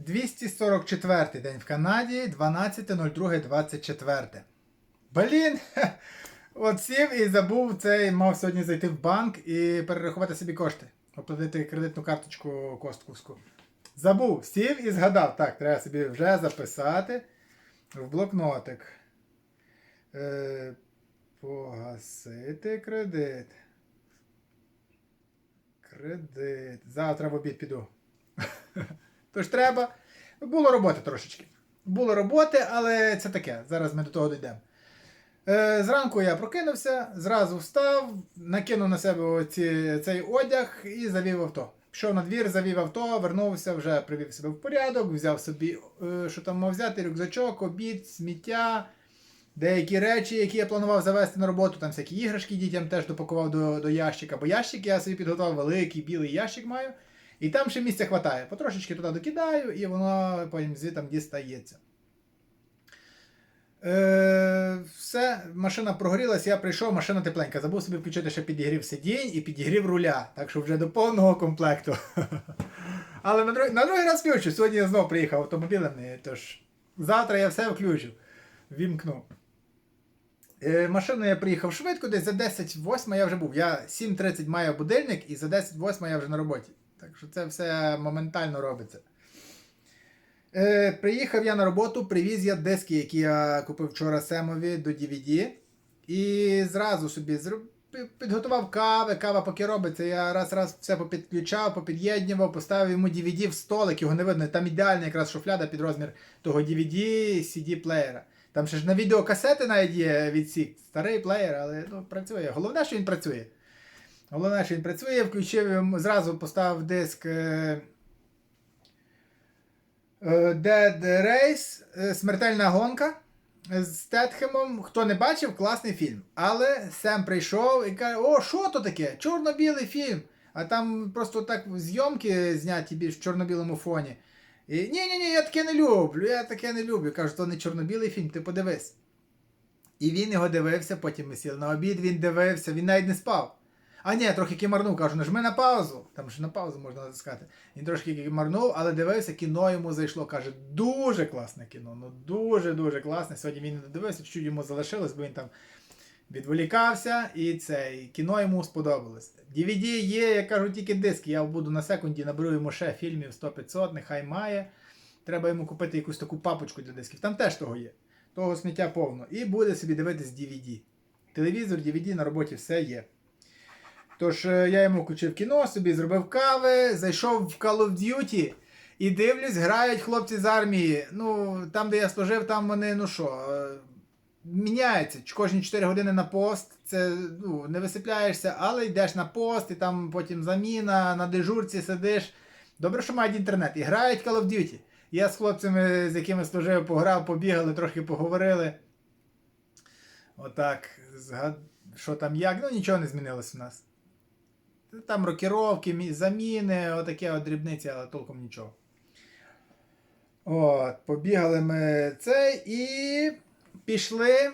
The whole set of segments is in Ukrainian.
244 день в Канаді, 12.02.24. Блін! От сів і забув цей, мав сьогодні зайти в банк і перерахувати собі кошти. Оплатити кредитну карточку Костковську. Забув, сів і згадав. Так, треба собі вже записати в блокнотик. Е, погасити кредит. Кредит. Завтра в обід піду. Тож треба. Було роботи трошечки. Було роботи, але це таке. Зараз ми до того дійдемо. Е, зранку я прокинувся, зразу встав, накинув на себе оці, цей одяг і завів авто. Пішов на двір, завів авто, вернувся, вже привів себе в порядок, взяв собі, е, що там мав взяти, рюкзачок, обід, сміття, деякі речі, які я планував завести на роботу, там всякі іграшки дітям теж допакував до, до ящика, бо ящик я собі підготував великий білий ящик маю. І там ще місця хватає. Потрошечки туди докидаю, і воно потім звідти дістається. Е, все, машина прогорілась, я прийшов, машина тепленька. Забув собі включити ще підігрів сидінь і підігрів руля. Так що вже до повного комплекту. Але на другий, на другий раз включу. Сьогодні я знову приїхав автомобілем, тож завтра я все включу. Вімкну. Е, машину я приїхав швидко, десь за 10-8 я вже був. Я 7.30 маю будильник і за 10-8 я вже на роботі. Так що це все моментально робиться. Е, приїхав я на роботу, привіз я диски, які я купив вчора Семові до DVD. І зразу собі підготував кави, кава поки робиться. Я раз-раз все попідключав, попід'єднював, поставив йому DVD в столик, його не видно. Там ідеальна якраз шуфляда під розмір того DVD CD-плеєра. Там ще ж на відеокасети навіть є відсік. Старий плеєр, але ну, працює. Головне, що він працює. Головне, що він працює, включив зразу поставив диск. е, е, Dead Race, е, смертельна гонка з Тетхемом. Хто не бачив, класний фільм. Але Сем прийшов і каже: О, що то таке? Чорно-білий фільм. А там просто так зйомки зняті більш в чорно-білому фоні. І ні, ні, ні, я таке не люблю, я таке не люблю. Кажу, то не чорно-білий фільм, ти подивись. І він його дивився, потім ми сіли на обід, він дивився, він навіть не спав. А ні, трохи кимарнув, кажу, нажми на паузу. Там ж на паузу можна натискати. Він трошки кимарнув, але дивився, кіно йому зайшло. Каже, дуже класне кіно. Ну дуже-дуже класне. Сьогодні він не додивився, чуть йому залишилось, бо він там відволікався, і це і кіно йому сподобалось. DVD є, я кажу, тільки диск. Я буду на секунді, наберу йому ще фільмів 100-500, нехай має. Треба йому купити якусь таку папочку для дисків. Там теж того є. Того сміття повно. І буде собі дивитись DVD. Телевізор, DVD на роботі все є. Тож е, я йому включив кіно, собі зробив кави, зайшов в Call of Duty і дивлюсь, грають хлопці з армії. Ну, там, де я служив, там вони, ну що, е, міняються. Ч- Кожні 4 години на пост. Це ну, не висипляєшся, але йдеш на пост, і там потім заміна, на дежурці сидиш. Добре, що мають інтернет. І грають Call of Duty. Я з хлопцями, з якими служив, пограв, побігали, трохи поговорили. Отак. Що там як? Ну нічого не змінилось у нас. Там рокіровки, заміни, отаке от дрібниці, але толком нічого. От, побігали ми цей і пішли.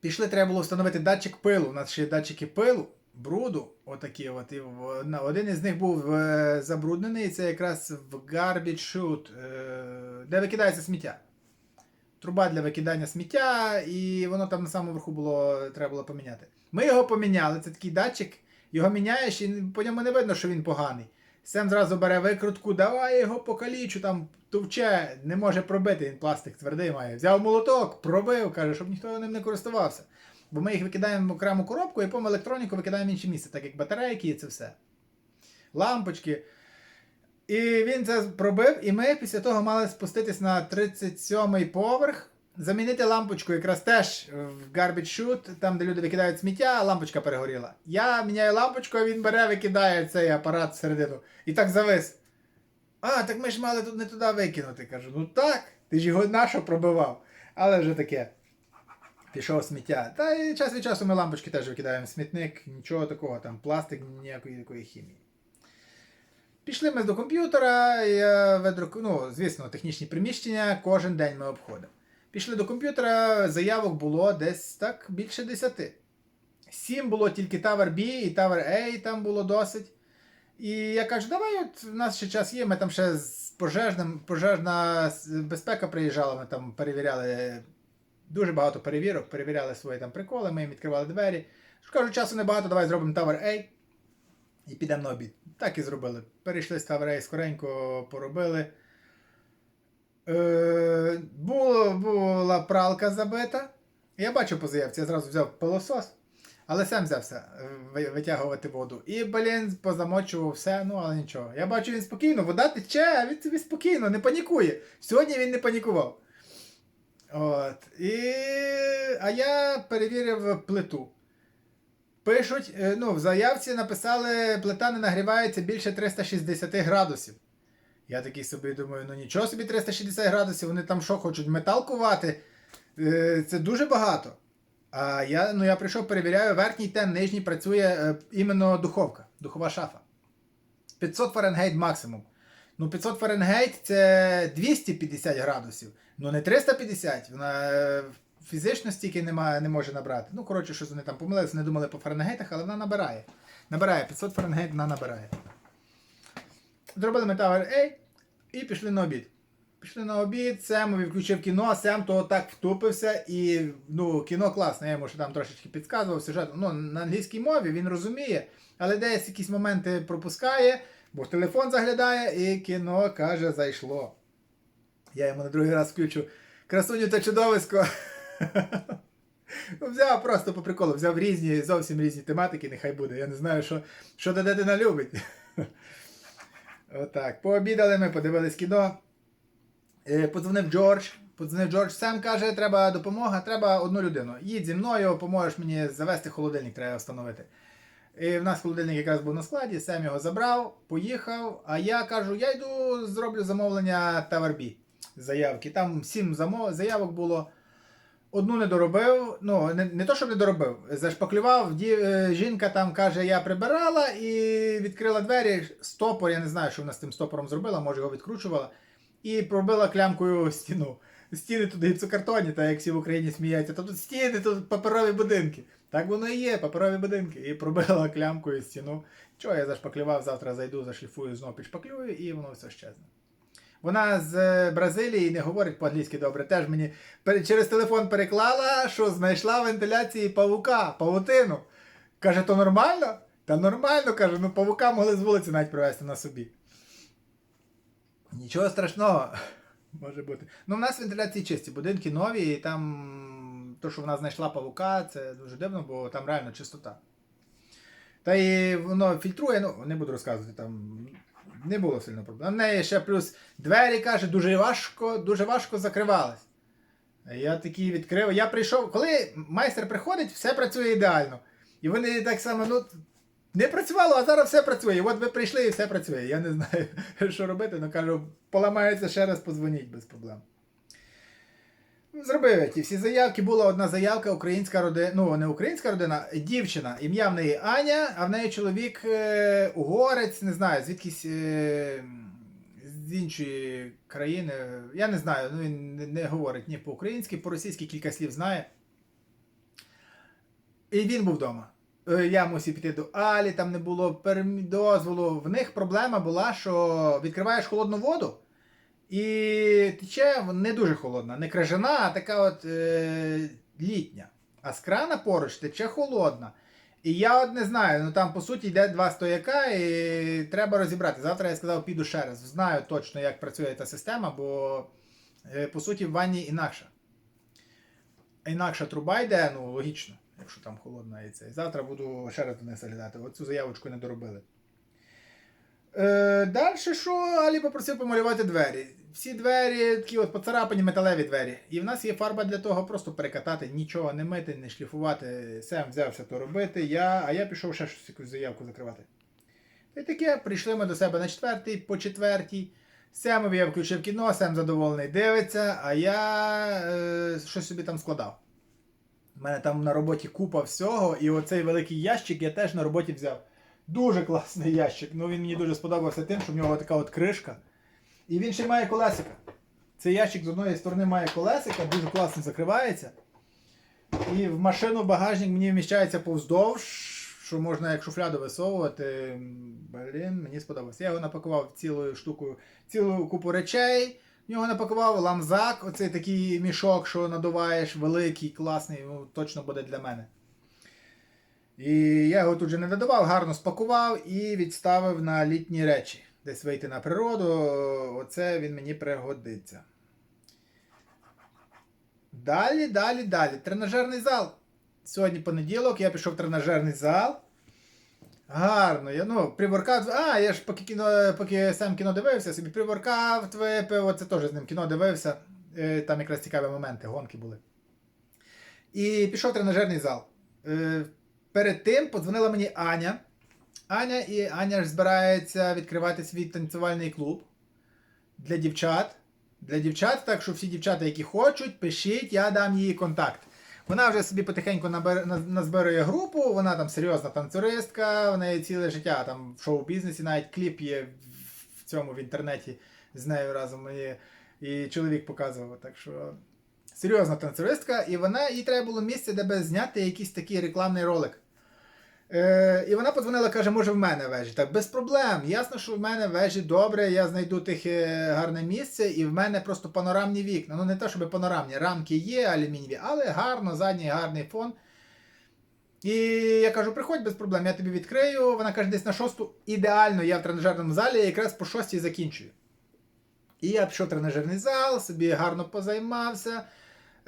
Пішли, треба було встановити датчик пилу. У нас ще датчики пилу, бруду. Отакі от. І один із них був е, забруднений, і це якраз в garbage chute, е, де викидається сміття. Труба для викидання сміття, і воно там на самому верху було, треба було поміняти. Ми його поміняли, це такий датчик, його міняєш, і по ньому не видно, що він поганий. Сем зразу бере викрутку, давай його покалічу, там товче, не може пробити, він пластик твердий має. Взяв молоток, пробив, каже, щоб ніхто ним не користувався. Бо ми їх викидаємо в окрему коробку і потім електроніку викидаємо в інше місце, так як батарейки і це все. Лампочки. І він це пробив, і ми після того мали спуститись на 37-й поверх, замінити лампочку якраз теж в garbage chute, там, де люди викидають сміття, лампочка перегоріла. Я міняю лампочку, а він бере, викидає цей апарат всередину. І так завис. А, так ми ж мали тут не туди викинути. Кажу, ну так, ти ж його нащо пробивав. Але вже таке. Пішов сміття. Та і час від часу ми лампочки теж викидаємо в смітник, нічого такого, там пластик, ніякої такої хімії. Пішли ми до комп'ютера, я веду, ну, звісно, технічні приміщення кожен день ми обходимо. Пішли до комп'ютера, заявок було десь так більше 10. Сім було тільки Tower B і Tower A, там було досить. І я кажу, давай, от у нас ще час є, ми там ще з пожежним, пожежна безпека приїжджала, ми там перевіряли дуже багато перевірок, перевіряли свої там приколи, ми їм відкривали двері. Кажу, часу небагато, давай зробимо Tower A і підемо на обід. Так і зробили. Перейшли з Tower A, скоренько поробили. Е, була пралка забита. Я бачу по заявці, я зразу взяв пилосос, але сам взявся е, витягувати воду. І, блін, позамочував все, ну але нічого. Я бачу, він спокійно, вода тече, він собі спокійно, не панікує. Сьогодні він не панікував. От. І... А я перевірив плиту. Пишуть, е, ну, в заявці написали, плита не нагрівається більше 360 градусів. Я такий собі думаю, ну нічого собі 360 градусів, вони там що хочуть метал кувати. Е, Це дуже багато. А я, ну, я прийшов, перевіряю, верхній тен, нижній працює е, іменно духовка, духова шафа. 500 Фаренгейт максимум. Ну, 500 Фаренгейт це 250 градусів. Ну не 350. Вона е, фізично стільки немає, не може набрати. Ну, коротше, щось вони там помилилися, не думали по Фаренгейтах, але вона набирає. Набирає 500 Фаренгейт, вона набирає. Зробили ми Tower A і пішли на обід. Пішли на обід, Семові включив кіно, Сем того так втупився, і ну, кіно класне, я йому ще там трошечки підказував сюжет. Ну, на англійській мові він розуміє, але десь якісь моменти пропускає, бо телефон заглядає, і кіно каже, зайшло. Я йому на другий раз включу красуню та чудовисько. Взяв просто по приколу, взяв різні, зовсім різні тематики, нехай буде. Я не знаю, що, що дитина любить. Отак. Пообідали ми, подивились кіно. Е, Подзвонив Джордж. Подзвонив Джордж. Сем каже, треба допомога, треба одну людину. Їдь зі мною, поможеш мені завести холодильник, треба встановити. І в нас холодильник якраз був на складі, Сем його забрав, поїхав. А я кажу, я йду зроблю замовлення Таварбі. Заявки. Там сім замов... заявок було. Одну не доробив, ну не, не то, щоб не доробив, зашпаклював, ді, е, жінка там каже, я прибирала і відкрила двері, стопор, я не знаю, що вона з тим стопором зробила, може його відкручувала, і пробила клямкою стіну. Стіни тут гіпсокартоні, та як всі в Україні сміються, то тут стіни, тут паперові будинки. Так воно і є, паперові будинки. І пробила клямкою стіну. Чого я зашпаклював, завтра зайду, зашліфую, знову підшпаклюю, і воно все щезне. Вона з е, Бразилії не говорить по-англійськи добре. Теж мені через телефон переклала, що знайшла вентиляції павука, павутину. Каже, то нормально? Та нормально, каже, ну павука могли з вулиці навіть привезти на собі. Нічого страшного. Може бути. Ну, в нас вентиляції чисті, будинки нові, і там то, що вона знайшла павука, це дуже дивно, бо там реально чистота. Та і воно фільтрує, ну, не буду розказувати, там не було сильно проблем. В неї ще плюс двері, каже, дуже важко, дуже важко закривались. Я такий відкрив. Я прийшов, коли майстер приходить, все працює ідеально. І вони так само, ну, не працювало, а зараз все працює. От ви прийшли і все працює. Я не знаю, що робити, але кажу, поламається ще раз, позвоніть без проблем. Зробив ті всі заявки. Була одна заявка, українська родина, ну не українська родина, дівчина. Ім'я в неї Аня, а в неї чоловік е, угорець, не знаю, звідкись е, з іншої країни. Я не знаю, ну він не, не говорить ні по-українськи, по-російськи кілька слів знає. І він був вдома. Е, Я мусив піти до Алі, там не було дозволу. В них проблема була, що відкриваєш холодну воду. І тече не дуже холодна, не крижана, а така от е, літня. А з крана поруч тече холодна. І я от не знаю, ну там по суті йде два стояка, і треба розібрати. Завтра я сказав, піду ще раз. Знаю точно, як працює та система, бо е, по суті в ванні інакша. Інакша труба йде, ну логічно, якщо там холодна і це. Завтра буду ще раз до них заглядати. Оцю заявочку не доробили. Е, Далі що? Алі попросив помалювати двері. Всі двері такі от поцарапані металеві двері. І в нас є фарба для того просто перекатати, нічого не мити, не шліфувати. Сем взявся то робити, я, а я пішов ще щось якусь заявку закривати. Та й таке, прийшли ми до себе на четвертий, по четвертій. Семові я включив кіно, Сем задоволений дивиться, а я е, щось собі там складав. У мене там на роботі купа всього, і оцей великий ящик я теж на роботі взяв. Дуже класний ящик. Ну він мені дуже сподобався тим, що в нього така от кришка. І він ще має колесика. Цей ящик з одної сторони має колесика, дуже класно закривається. І в машину багажник мені вміщається повздовж, що можна як шуфляду висовувати. Блін, мені сподобалось. Я його напакував цілою штукою, цілу купу речей. В нього напакував ламзак, оцей такий мішок, що надуваєш, великий, класний, ну, точно буде для мене. І я його тут же не додавав, гарно спакував і відставив на літні речі. Десь вийти на природу. Оце він мені пригодиться. Далі, далі, далі. Тренажерний зал. Сьогодні понеділок, я пішов в тренажерний зал. Гарно, я ну, приворкав. А, я ж поки кіно, поки сам кіно дивився, собі приворкав, випив, оце теж з ним кіно дивився. Е, Там якраз цікаві моменти, гонки були. І пішов в тренажерний зал. Е, Перед тим подзвонила мені Аня. Аня і Аня ж збирається відкривати свій танцювальний клуб для дівчат. Для дівчат, так що всі дівчата, які хочуть, пишіть, я дам їй контакт. Вона вже собі потихеньку набер... наз- назбирує групу, вона там серйозна танцюристка, в неї ціле життя там в шоу-бізнесі, навіть кліп є в- в цьому в інтернеті з нею разом мені і чоловік показував. Так що серйозна танцюристка, і вона їй треба було місце, де би зняти якийсь такий рекламний ролик. Е, і вона подзвонила, каже, може в мене вежі. Так, без проблем. Ясно, що в мене вежі добре, я знайду тих е, гарне місце, і в мене просто панорамні вікна. Ну не те, щоб панорамні, рамки є алюмінієві, але гарно, задній гарний фон. І я кажу, приходь без проблем, я тобі відкрию. Вона каже, десь на шосту. Ідеально, я в тренажерному залі, я якраз по шостій закінчую. І я пішов в тренажерний зал, собі гарно позаймався.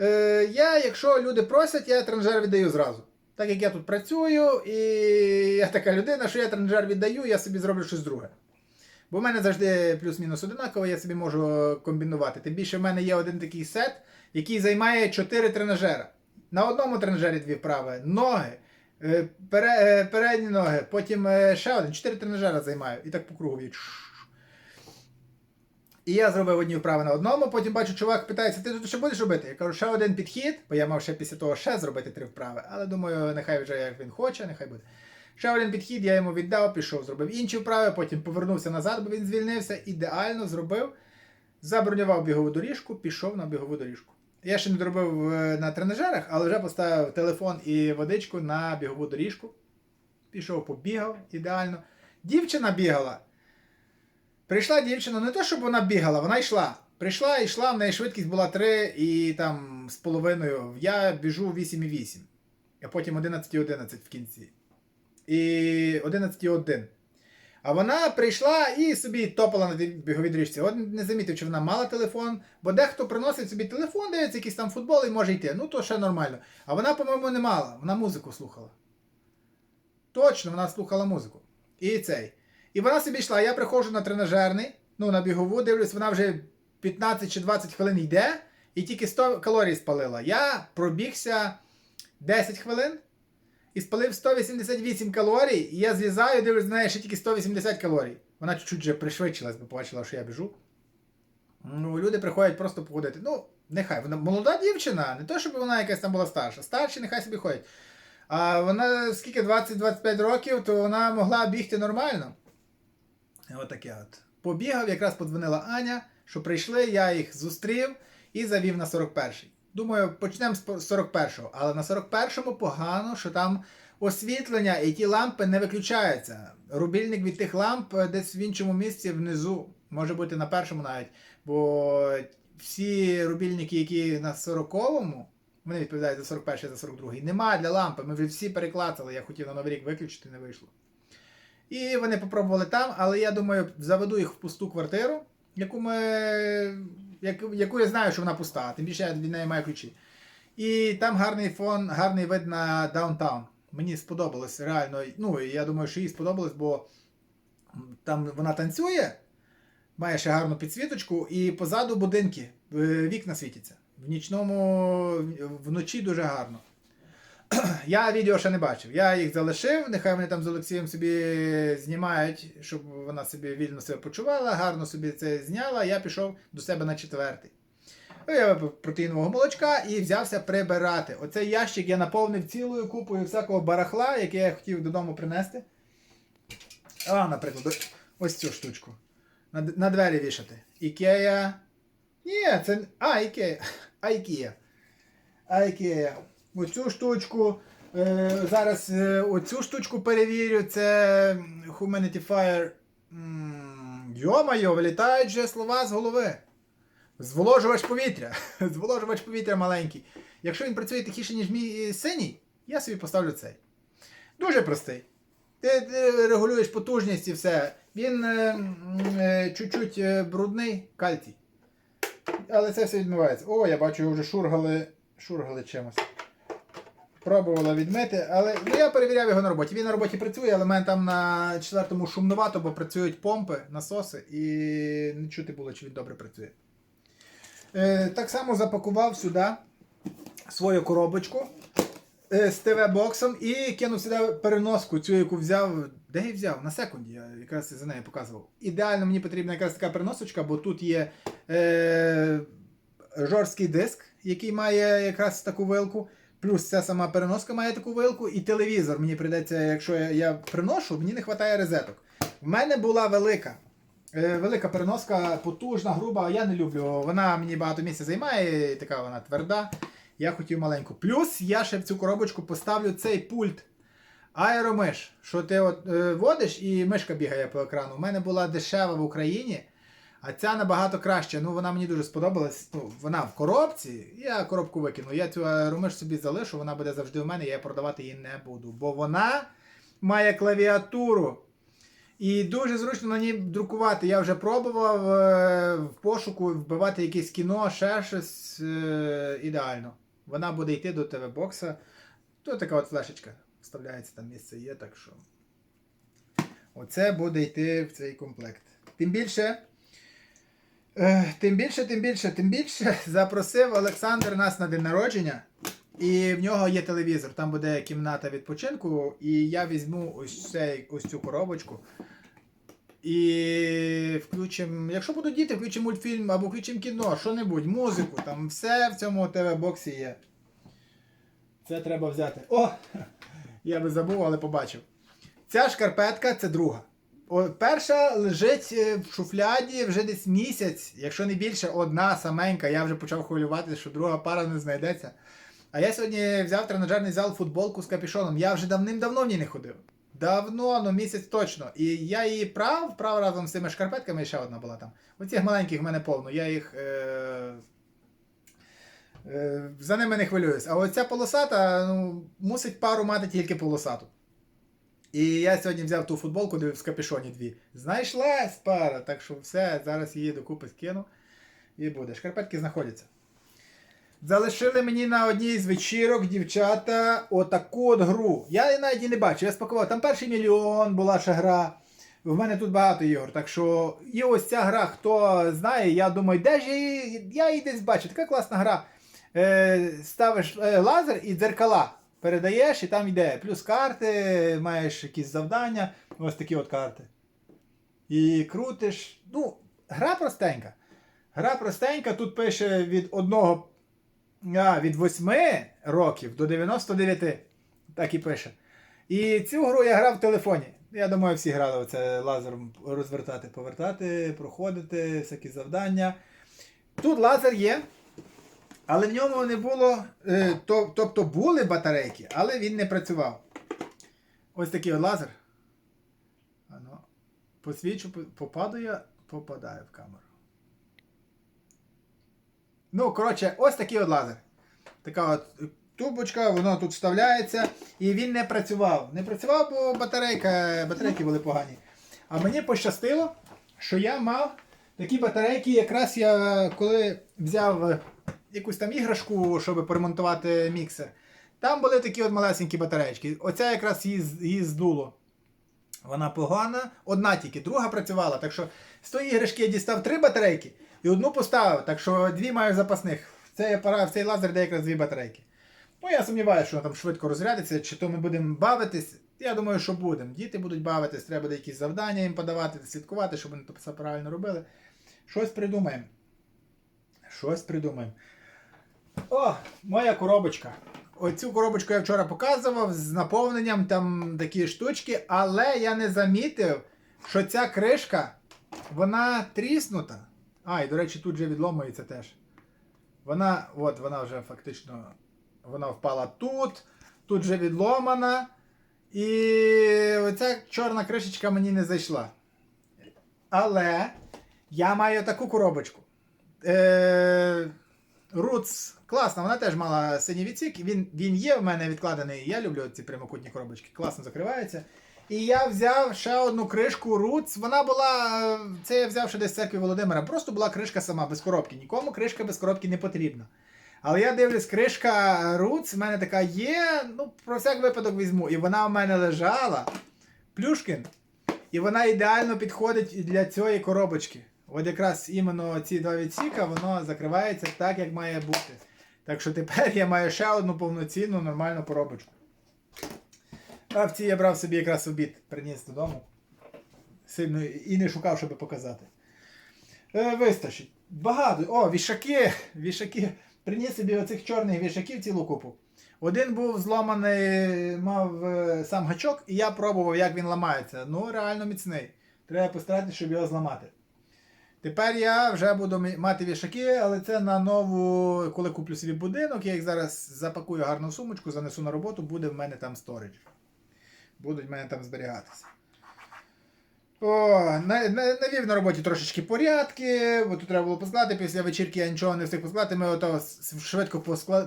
Е, я, якщо люди просять, я тренажер віддаю зразу. Так як я тут працюю, і я така людина, що я тренажер віддаю, я собі зроблю щось друге. Бо в мене завжди плюс-мінус одинаково, я собі можу комбінувати. Тим більше в мене є один такий сет, який займає 4 тренажера. На одному тренажері дві вправи, ноги, е, е, передні ноги, потім е, ще один, 4 тренажера займаю. І так по кругу. І я зробив одні вправи на одному, потім бачу, чувак питається, ти тут що будеш робити? Я кажу, ще один підхід, бо я мав ще після того ще зробити три вправи, але думаю, нехай вже як він хоче, нехай буде. Ще один підхід, я йому віддав, пішов, зробив інші вправи, потім повернувся назад, бо він звільнився, ідеально зробив, забронював бігову доріжку, пішов на бігову доріжку. Я ще не доробив е, на тренажерах, але вже поставив телефон і водичку на бігову доріжку. Пішов, побігав ідеально. Дівчина бігала. Прийшла дівчина, не те, щоб вона бігала, вона йшла. Прийшла, йшла, в неї швидкість була 3 і там з половиною. Я біжу 8,8. А потім 11,11 в кінці. І 11,1. А вона прийшла і собі топала на біговій доріжці. От не замітив, чи вона мала телефон, бо дехто приносить собі телефон, дивиться якийсь там футбол і може йти. Ну то ще нормально. А вона, по-моєму, не мала. Вона музику слухала. Точно, вона слухала музику. І цей. І вона собі йшла. Я приходжу на тренажерний, ну на бігову, дивлюсь, вона вже 15 чи 20 хвилин йде, і тільки 100 калорій спалила. Я пробігся 10 хвилин і спалив 188 калорій, і я злізаю, дивлюсь, на неї ще тільки 180 калорій. Вона чуть-чуть вже пришвидшилась, бо побачила, що я біжу. Ну, люди приходять просто походити. Ну, нехай. Вона молода дівчина, не то, щоб вона якась там була старша. Старші нехай собі ходять. А вона скільки 20-25 років, то вона могла бігти нормально. Отаке от. Побігав, якраз подзвонила Аня, що прийшли, я їх зустрів і завів на 41-й. Думаю, почнемо з 41-го, але на 41-му погано, що там освітлення і ті лампи не виключаються. Рубільник від тих ламп е, десь в іншому місці внизу, може бути на першому навіть. Бо всі рубільники, які на 40-му, вони відповідають за 41 за 42-й. Немає для лампи. Ми вже всі переклацали. Я хотів на новий рік виключити, не вийшло. І вони попробували там, але я думаю, заведу їх в пусту квартиру, яку ми. Яку, яку я знаю, що вона пуста, тим більше я від неї маю ключі. І там гарний фон, гарний вид на даунтаун. Мені сподобалось реально. Ну, я думаю, що їй сподобалось, бо там вона танцює, має ще гарну підсвіточку, і позаду будинки, е, вікна світяться. В нічному вночі дуже гарно. Я відео ще не бачив. Я їх залишив, нехай вони там з Олексієм собі знімають, щоб вона собі вільно себе почувала, гарно собі це зняла. Я пішов до себе на четвертий. Ну, Я випив протеїнового молочка і взявся прибирати. Оцей ящик я наповнив цілою купою всякого барахла, яке я хотів додому принести. А, наприклад, ось цю штучку. На, на двері вішати. Ікея. Ні, це. А, Ікея. Айкія. Айкея. Оцю штучку. Е, зараз е, оцю штучку перевірю. Це Humanity Fire. Йо-моє, вилітають же слова з голови. Зволожувач повітря. Зволожувач повітря маленький. Якщо він працює тихіше, ніж мій е, синій, я собі поставлю цей. Дуже простий. Ти, ти регулюєш потужність і все. Він чуть-чуть е, брудний, кальцій. Але це все відмивається. О, я бачу, його вже шургали, шургали чимось. Пробувала відмити, але ну, я перевіряв його на роботі. Він на роботі працює, але в мене там на четвертому шумнувато, бо працюють помпи, насоси, і не чути було, чи він добре працює. Е, так само запакував сюди свою коробочку е, з ТВ-боксом і кинув сюди переноску, цю, яку взяв. Де я взяв? На секунді, я якраз за нею показував. Ідеально мені потрібна якраз така переносочка, бо тут є е, жорсткий диск, який має якраз таку вилку. Плюс ця сама переноска має таку вилку, і телевізор. Мені прийдеться, якщо я, я приношу, мені не вистачає розеток. В мене була велика. Е, велика переноска, потужна, груба, я не люблю. Вона мені багато місця займає, і така вона тверда. Я хотів маленьку. Плюс я ще в цю коробочку поставлю цей пульт. Аеромиш, що ти от е, водиш і мишка бігає по екрану. У мене була дешева в Україні, а ця набагато краще. Ну, вона мені дуже сподобалась. Ну, вона в коробці, я коробку викину. Я цю аеромиш собі залишу, вона буде завжди у мене, я продавати її не буду. Бо вона має клавіатуру. І дуже зручно на ній друкувати. Я вже пробував е, в пошуку вбивати якесь кіно, ще щось е, ідеально. Вона буде йти до ТВ-бокса. Тут така от флешечка. Вставляється там місце є, так що. Оце буде йти в цей комплект. Тим більше. Е, тим більше, тим більше, тим більше запросив Олександр нас на день народження. І в нього є телевізор, там буде кімната відпочинку, і я візьму ось, цей, ось цю коробочку. І включимо, якщо будуть діти, включимо мультфільм або включимо кіно, що-небудь, музику, там все в цьому ТВ-боксі є. Це треба взяти. О! Я би забув, але побачив. Ця шкарпетка це друга. Перша лежить е, в шуфляді вже десь місяць, якщо не більше, одна саменька. Я вже почав хвилюватися, що друга пара не знайдеться. А я сьогодні взяв тренажерний зал футболку з капюшоном. Я вже давним-давно в ній не ходив. Давно, ну місяць точно. І я її прав, прав разом з цими шкарпетками, і ще одна була там. Оцих маленьких в мене повно. Я їх. Е- е- за ними не хвилююсь. А оця полосата, ну, мусить пару мати тільки полосату. І я сьогодні взяв ту футболку, де в капюшоні дві. Знайшлась пара. Так що все, зараз її докупи скину. І буде. Шкарпетки знаходяться. Залишили мені на одній з вечірок дівчата отаку от гру. Я її навіть і не бачив, я спакував. Там перший мільйон була ще гра. В мене тут багато ігор. Так що і ось ця гра, хто знає, я думаю, де ж її. Я її десь бачу. Така класна гра. Е, ставиш е, лазер і дзеркала. Передаєш, і там йде. Плюс карти, маєш якісь завдання. Ось такі от карти. І крутиш. Ну, гра простенька. Гра простенька, тут пише від одного а, від 8 років до 99. Так і пише. І цю гру я грав в телефоні. Я думаю, всі грали оце лазером розвертати, повертати, проходити, всякі завдання. Тут лазер є, але в ньому не було. Е, то, тобто були батарейки, але він не працював. Ось такий от лазер. Ано. Посвічу, попадаю, попадаю в камеру. Ну, коротше, ось такий от лазер. Така от тубочка, воно тут вставляється, і він не працював. Не працював, бо батарейка, батарейки були погані. А мені пощастило, що я мав такі батарейки, якраз я коли взяв якусь там іграшку, щоб поремонтувати міксер. Там були такі от малесенькі батарейки. Оця якраз її, здуло. Вона погана, одна тільки, друга працювала. Так що з тої іграшки я дістав три батарейки і одну поставив, так що дві маю запасних. В цей в цей лазер де якраз дві батарейки. Ну, я сумніваюся, що воно там швидко розрядиться, чи то ми будемо бавитись. Я думаю, що будемо. Діти будуть бавитись, треба буде якісь завдання їм подавати, слідкувати, щоб вони все правильно робили. Щось придумаємо. Щось придумаємо. О, моя коробочка. Оцю коробочку я вчора показував з наповненням там такі штучки, але я не замітив, що ця кришка, вона тріснута. А, і до речі, тут же відломується теж. Вона, от, вона вже фактично вона впала тут. тут вже відломана. І оця чорна кришечка мені не зайшла. Але я маю таку коробочку. Е, Roots класна, вона теж мала синій відсік. Він, він є в мене відкладений. Я люблю ці прямокутні коробочки. Класно закривається. І я взяв ще одну кришку Roots. Вона була. Це я взяв ще десь з Володимира. Просто була кришка сама, без коробки. Нікому кришка без коробки не потрібна. Але я дивлюсь, кришка Roots в мене така є. Ну, про всяк випадок візьму. І вона в мене лежала. Плюшкін. І вона ідеально підходить для цієї коробочки. От якраз іменно ці два відсіка, воно закривається так, як має бути. Так що тепер я маю ще одну повноцінну нормальну коробочку. А в цій я брав собі якраз обід, приніс додому. Сильно і не шукав, щоб показати. Е, вистачить. Багато. О, вішаки! Вішаки. Приніс собі оцих чорних вішаків цілу купу. Один був зламаний, мав е, сам гачок, і я пробував, як він ламається. Ну, реально міцний. Треба постаратися, щоб його зламати. Тепер я вже буду мати вішаки, але це на нову, коли куплю собі будинок, я їх зараз запакую гарну сумочку, занесу на роботу, буде в мене там сторідж. Будуть в мене там зберігатися. О, на- на- навів на роботі трошечки порядки, бо тут треба було поскладати. Після вечірки я нічого не встиг поскладати. Ми ото швидко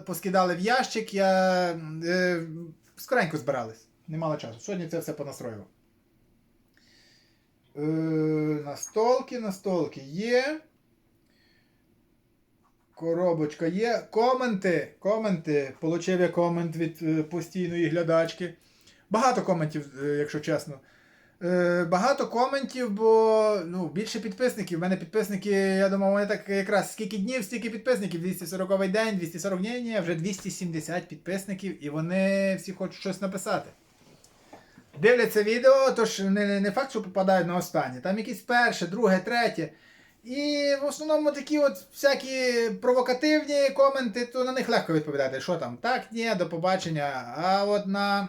поскидали в ящик. Я е, скоренько збирались. Не мало часу. Сьогодні це все понастроював. Е, настолки, настолки є. Коробочка є. Коменти. Коменти. Получив я комент від е, постійної глядачки. Багато коментів, е, якщо чесно. Е, багато коментів, бо ну, більше підписників. У мене підписники, я думав, вони так якраз скільки днів, стільки підписників. 240 день, 240 днів, ні, вже 270 підписників, і вони всі хочуть щось написати. Дивляться відео, тож не, не, факт, що попадають на останнє. Там якісь перше, друге, третє. І в основному такі от всякі провокативні коменти, то на них легко відповідати, що там, так, ні, до побачення. А от на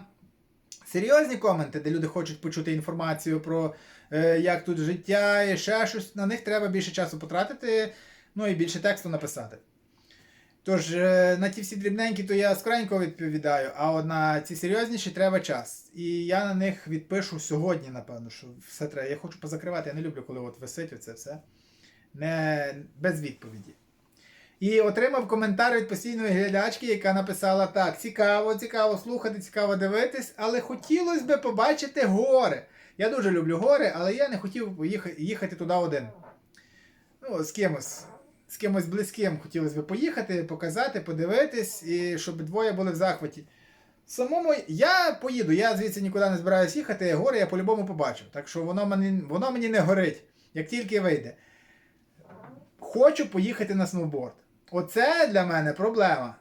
серйозні коменти, де люди хочуть почути інформацію про е, як тут життя і ще щось, на них треба більше часу потратити, ну і більше тексту написати. Тож, е, на ті всі дрібненькі, то я скоренько відповідаю, а от на ці серйозніші треба час. І я на них відпишу сьогодні, напевно, що все треба. Я хочу позакривати, я не люблю, коли от висить оце все. Не, без відповіді. І отримав коментар від постійної глядачки, яка написала так: цікаво, цікаво слухати, цікаво дивитись, але хотілося б побачити гори. Я дуже люблю гори, але я не хотів їхати туди один. Ну, з кимось. З кимось близьким хотілося б поїхати, показати, подивитись, і щоб двоє були в захваті. Самому я поїду, я звідси нікуди не збираюсь їхати, гори я по-любому побачу. Так що воно мені, воно мені не горить, як тільки вийде. Хочу поїхати на сноуборд. Оце для мене проблема.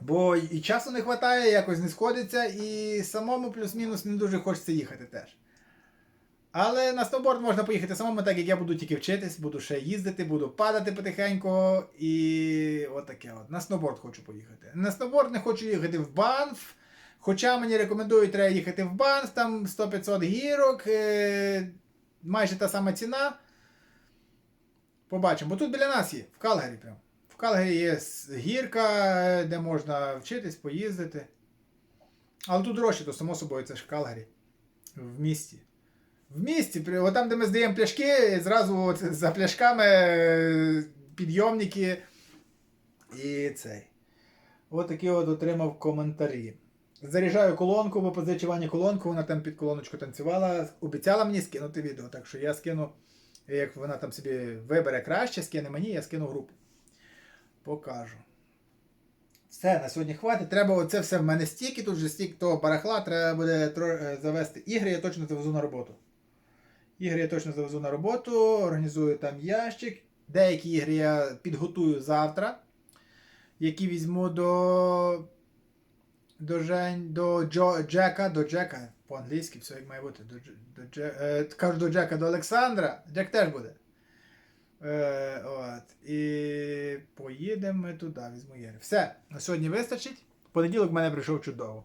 Бо і часу не вистачає, якось не сходиться, і самому плюс-мінус не дуже хочеться їхати теж. Але на сноуборд можна поїхати самому, так як я буду тільки вчитись, буду ще їздити, буду падати потихеньку. І отаке от. На сноуборд хочу поїхати. На сноуборд не хочу їхати в Банф. Хоча мені рекомендують, треба їхати в Банф, там 100-500 гірок, е, майже та сама ціна. Побачимо. Бо тут біля нас є, в Калгарі прям. В Калгарі є гірка, де можна вчитись, поїздити. Але тут дорожче, то само собою це ж Калгарі. В місті. В місті, там, де ми здаємо пляшки, зразу от за пляшками е, підйомники. І цей. От такі от отримав коментарі. Заряджаю колонку, бо позичування колонку, вона там під колоночку танцювала. Обіцяла мені скинути відео, так що я скину, як вона там собі вибере краще, скине мені, я скину групу. Покажу. Все, на сьогодні хватить. Треба оце все в мене стільки, тут же стільки того барахла, треба буде е, завести. Ігри я точно завезу на роботу. Ігри я точно завезу на роботу, організую там ящик. Деякі ігри я підготую завтра, які візьму до. До, Жень, до Джо, Джека, до Джека, по-англійськи, все як має бути. До, до, Дже- е, кажу до Джека, до Олександра. Джек теж буде. Е, от. І поїдемо ми туди, візьму Єри. Все, на сьогодні вистачить. В понеділок в мене прийшов чудово.